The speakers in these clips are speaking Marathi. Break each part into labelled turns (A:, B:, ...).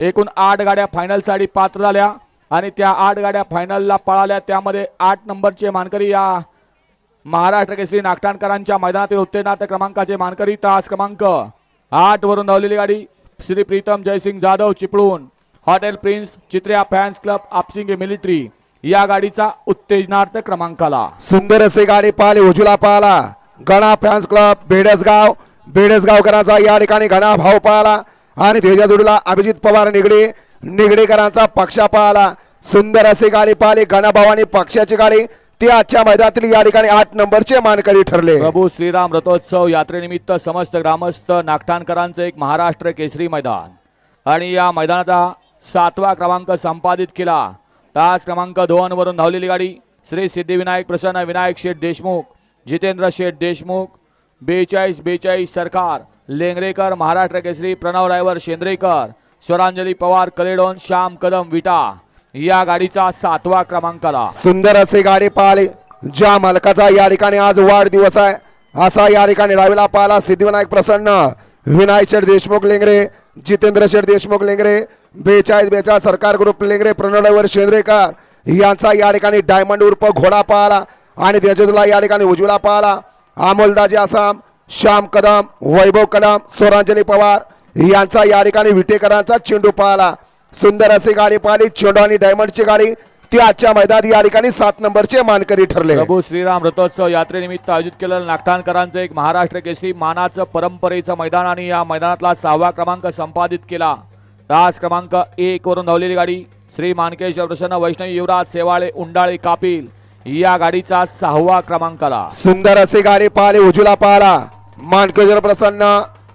A: एकूण आठ गाड्या फायनलसाठी पात्र झाल्या आणि त्या आठ गाड्या फायनलला पळाल्या. त्यामध्ये आठ नंबरचे मानकरी या महाराष्ट्र केसरी नागटाणकरांच्या मैदानातील उत्तेजनार्थ क्रमांकाचे मानकरी. तास क्रमांक आठ वरून धावलेली गाडी. Shri Pritam Jaysing Jadhav Chiplun. Hotel prince Chitrya fans club Apsinge military या गाडीचा उत्तेजनार्थ क्रमांकाला.
B: सुंदर असे गाडी पाहिली उजूला पाहला. गणा फॅन्स क्लब बेडसगाव. बेडसगावकरांचा या ठिकाणी घणा भाव पाहला. आणि त्याच्या जोडीला अभिजित पवार निगडे निगडेकरांचा पक्षा पाहला. सुंदर असे गाडी पाहिली गणाभावानी पक्षाची गाडी. ती आजच्या मैदानातील या ठिकाणी आठ नंबरचे मानकरी ठरले.
A: प्रभू श्रीराम रथोत्सव यात्रेनिमित्त समस्त ग्रामस्थ नागठाणकरांचं एक महाराष्ट्र केसरी मैदान. आणि या मैदानाचा सातवा क्रमांक संपादित केला. तास क्रमांक दोन वरून धावलेली गाडी. श्री सिद्धिविनायक प्रसन्न विनायक शेठ देशमुख जितेंद्र शेठ देशमुख बेचाळीस बेचाळीस सरकार. लेंगरेकर महाराष्ट्र केसरी प्रणव रायवर शेंद्रेकर स्वरांजली पवार कलेडोन श्याम कदम विटा. या गाडीचा सातवा क्रमांकाला.
B: सुंदर असे गाडी पाहिली ज्या मालकाचा या ठिकाणी आज वाढदिवस आहे असा या ठिकाणी रावीला पाहिला सिद्धिविनायक प्रसन्न. विनायक शेठ देशमुख लेंगरे जितेंद्र शेठ देशमुख लेंगरे बेचाळीस बेचाळीस सरकार ग्रुप लेंगरे प्रणववर शेंद्रेकर यांचा या ठिकाणी डायमंड उर्फ घोडा पाहिला आणि त्याच्यातला या ठिकाणी उजवला पाहिला अमोलदाजी आसाम श्याम कदम वैभव कदम स्वरांजली पवार यांचा या ठिकाणी विटेकरांचा चेंडू पाहला. सुंदर अशी गाडी पाहिली. चेंडू आणि डायमंडची गाडी ती आजच्या मैदानात या ठिकाणी सात नंबरचे मानकरी ठरले.
A: प्रभू श्रीराम रथोत्सव यात्रेनिमित्त आयोजित केलेलं नागठाणकरांचं एक महाराष्ट्र केसरी मानाचं परंपरेचं मैदान आणि या मैदानातला सहावा क्रमांक संपादित केला. तास क्रमांक एक वरून धावलेली गाडी श्री मानकेश्वर प्रसन्न वैष्णवी युवराज सेवाळे उंडाळे कापिल या गाडीचा सहावा क्रमांकाला.
B: सुंदर अशी गाडी पाहिली. उजूला पाहला. मानकेश्वर प्रसन्न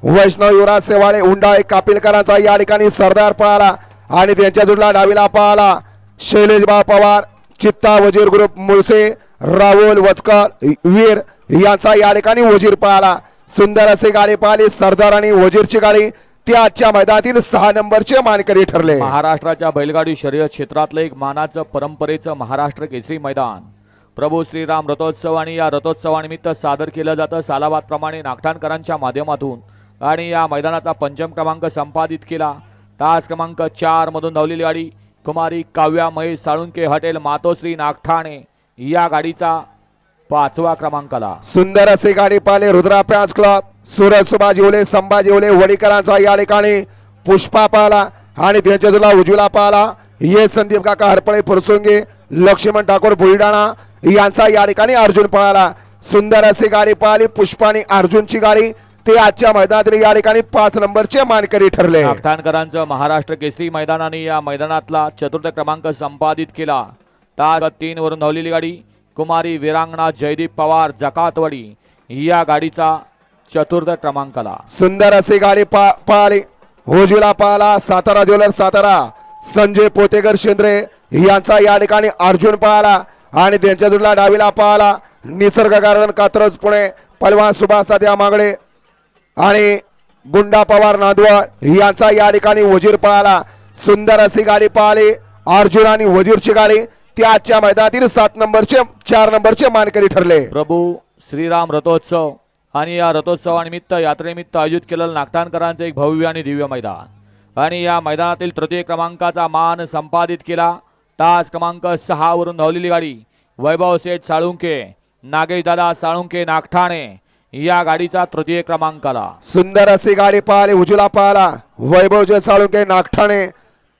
B: वैष्णव युवराज सेवाळे उंडाळे कापिलकरांचा या ठिकाणी सरदार पळाला आणि त्यांच्या जुडला डावीला पळाला. शैलेशबा पवार चित्ता वजीर ग्रुप मुळसे राहुल वचकर वीर यांचा या ठिकाणी वजीर पळाला. सुंदर असे गाडी पाहिली सरदार आणि वजीरची गाडी ती आजच्या मैदानातील सहा नंबरचे मानकरी ठरले.
A: महाराष्ट्राच्या बैलगाडी शर्यत क्षेत्रातलं एक मानाचं परंपरेचं महाराष्ट्र केसरी मैदान. प्रभू श्रीराम रथोत्सव आणि या रथोत्सवानिमित्त सादर केलं जातं. सालाबादप्रमाणे नागठाणकरांच्या माध्यमातून. आणि या मैदानाचा पंचम क्रमांक संपादित केला. तास क्रमांक चारमधून धावलेली गाडी कुमारी काव्या महेश साळुंके हॉटेल मातोश्री नागठाणे या गाडीचा पाचवा क्रमांकाला.
B: सुंदर असे गाडी पाहिले रुद्रा पॅच क्लब. सुरज सुभाजी ओले संभाजी ओले वडीकरांचा या ठिकाणी पुष्पा पाहला आणि त्यांच्या जुला पाहला. ये संदीप काका हरपळे फुरसुंगे लक्ष्मण ठाकूर बुलढाणा यांचा या ठिकाणी अर्जुन पळाला. सुंदर अशी गाडी पाहिली पुष्पा आणि अर्जुनची गाडी. ते आजच्या मैदानातील या ठिकाणी पाच नंबरचे मानकरी ठरले.
A: नागठाणकरांचं महाराष्ट्र केसरी मैदानाने या मैदानातला चतुर्थ क्रमांक संपादित केला. तास तीन वरून धावलेली गाडी कुमारी वीरांगणा जयदीप पवार जकातवाडी या गाडीचा चतुर्थ क्रमांकाला.
B: सुंदर अशी गाडी पा पाहिली उजवीला पाहला सातारा ज्वेलर सातारा. संजय पोतेकर शेंद्रे यांचा या ठिकाणी अर्जुन पाहला आणि त्यांच्या जोडला डावीला पाहला निसर्ग गार्डन कात्रज पुणे पलवान सुभाष साध्या मागडे आणि गुंडा पवार नांदवड यांचा या ठिकाणी वजीर पळाला. सुंदर अशी गाडी पळाली. अर्जुन आणि वजीरची गाडी ती आजच्या मैदानातील सात नंबरचे चार नंबरचे मानकरी ठरले.
A: प्रभू श्रीराम रथोत्सव आणि या रथोत्सवानिमित्त यात्रेनिमित्त आयोजित केलेलं नागठाणकरांचं एक भव्य आणि दिव्य मैदान. आणि या मैदानातील तृतीय क्रमांकाचा मान संपादित केला. तास क्रमांक सहा वरून धावलेली गाडी. वैभव सेठ साळुंके नागेश दादा साळुंके नागठाणे या गाडीचा तृतीय क्रमांकाला
B: सुंदर अशी गाडी पाहिली उजूला वैभव वैभवजे साळुंके नागठाणे.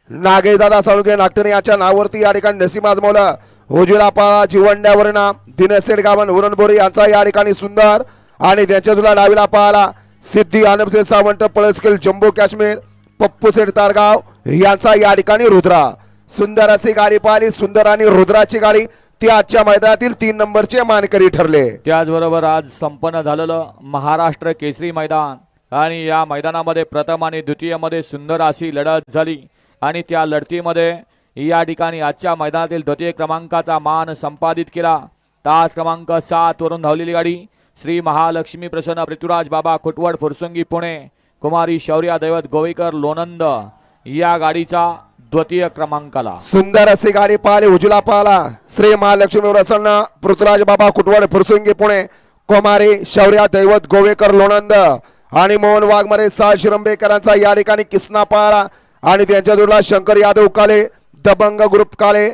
B: नागेशदादा साळुंके नागठाणे याच्या नावावरती या ठिकाणी नसीम आजमवलं. उजूला पाहला जिवंड्यावर नाम दिनसेठ गावन उरणबोरी यांचा या ठिकाणी सुंदर. आणि त्यांच्या तुला डावीला पाहला सिद्धी आनंदसेठ सावंत पळसकेल जम्मू काश्मीर पप्पू सेठ तारगाव यांचा या ठिकाणी रुद्रा. सुंदर अशी गाडी पाहिली सुंदर आणि रुद्राची गाडी. ती आजच्या मैदानातील तीन नंबरचे मानकरी ठरले.
A: त्याचबरोबर आज संपन्न झालेलं महाराष्ट्र केसरी मैदान. आणि या मैदानामध्ये प्रथम आणि द्वितीयमध्ये सुंदर अशी लढत झाली. आणि त्या लढतीमध्ये या ठिकाणी आजच्या मैदानातील द्वितीय क्रमांकाचा मान संपादित केला. तास क्रमांक सात वरून धावलेली गाडी. श्री महालक्ष्मी प्रसन्न पृथ्वीराज बाबा खुटवड फुरसुंगी पुणे. कुमारी शौर्या दैवत गोवेकर लोणंद. या गाडीचा द्वितीय क्रमांकाला.
B: सुंदर असे गाडी पाहिली उजला पाहला श्री महालक्ष्मी प्रसन्न पृथ्वीराज बाबा कुटवड फुरसुंगी पुणे कोमारी शौर्या दैवत गोवेकर लोणंद आणि मोहन वाघमारे साल शिरंबेकरांचा या ठिकाणी किसना पाहला आणि त्यांच्या जोडला शंकर यादव काले दबंग ग्रुप काले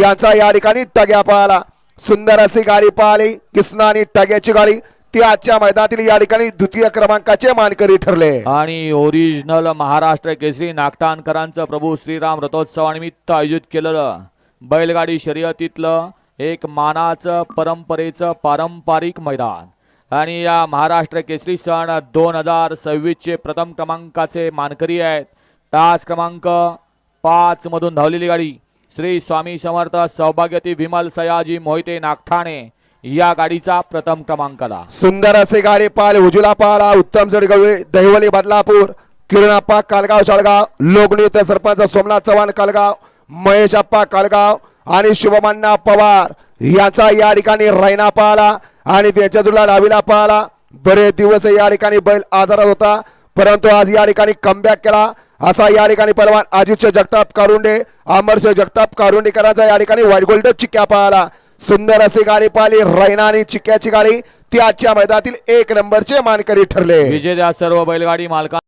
B: यांचा या ठिकाणी टग्या पळाला. सुंदर अशी गाडी पाहिली किसना आणि टग्याची गाडी ती आजच्या मैदानातील या ठिकाणी द्वितीय क्रमांकाचे मानकरी ठरले.
A: आणि ओरिजिनल महाराष्ट्र केसरी नागठाणकरांचं प्रभू श्रीराम रथोत्सवानिमित्त आयोजित केलेलं बैलगाडी शर्यतीतलं एक मानाचं परंपरेचं पारंपरिक मैदान. आणि या महाराष्ट्र केसरी सण दोन हजार सव्वीसचे प्रथम क्रमांकाचे मानकरी आहेत. तास क्रमांक पाच मधून धावलेली गाडी श्री स्वामी समर्थ सौभाग्यती विमल सयाजी मोहिते नागठाणे. या गाडीचा प्रथम क्रमांकला
B: सुंदर असे गाडी पाल उजुला पाला उत्तम जडगवे दहिवली बदलापूर किरणाप्पा कालगाव शाळगाव लोकनियुक्त सरपंच सोमनाथ चव्हाण कालगाव महेश अप्पा कालगाव आणि शुभमन्ना पवार याचा या ठिकाणी रैना पाहला आणि त्याच्या जुळला डावीला पाहला बरेच दिवस या ठिकाणी बैल आजारात होता परंतु आज या ठिकाणी कमबॅक केला. असा या ठिकाणी पलवान आदित्य जगताप कारुंडे अमरसिंह जगताप कारुंडेकरांचा या ठिकाणी व्हाईट गोल्ड चिक्क्या पाहला सुंदर अशी गाडी पाहिली. रैना आणि चिक्क्याची गाडी ती आजच्या मैदानातील एक नंबरचे मानकरी ठरले.
A: विजेत्या सर्व बैलगाडी मालका